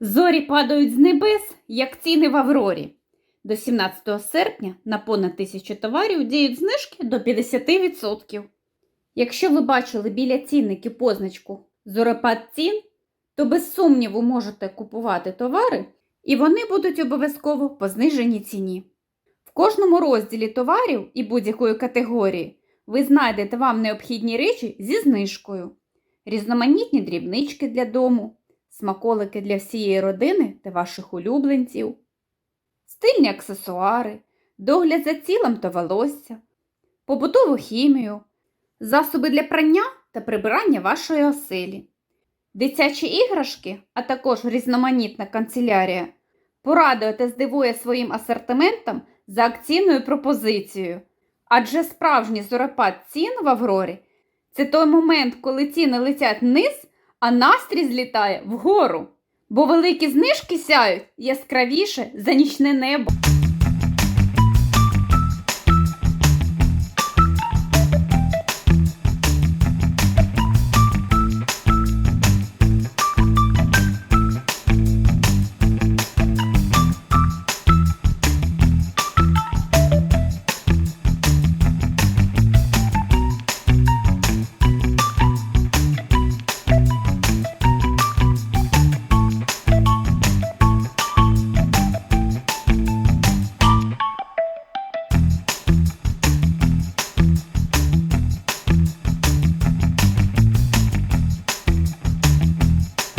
Зорі падають з небес, як ціни в Аврорі. До 17 серпня на понад тисячу товарів діють знижки до 50%. Якщо ви бачили біля цінників позначку «Зорепад цін», то без сумніву можете купувати товари, і вони будуть обов'язково по зниженій ціні. В кожному розділі товарів і будь-якої категорії ви знайдете вам необхідні речі зі знижкою, різноманітні дрібнички для дому, смаколики для всієї родини та ваших улюбленців, стильні аксесуари, догляд за тілом та волосся, побутову хімію, засоби для прання та прибирання вашої оселі, дитячі іграшки, а також різноманітна канцелярія порадує та здивує своїм асортиментом за акційною пропозицією. Адже справжній зорепад цін в Аврорі це той момент, коли ціни летять вниз, а настрій злітає вгору. Бо великі знижки сяють яскравіше за нічне небо.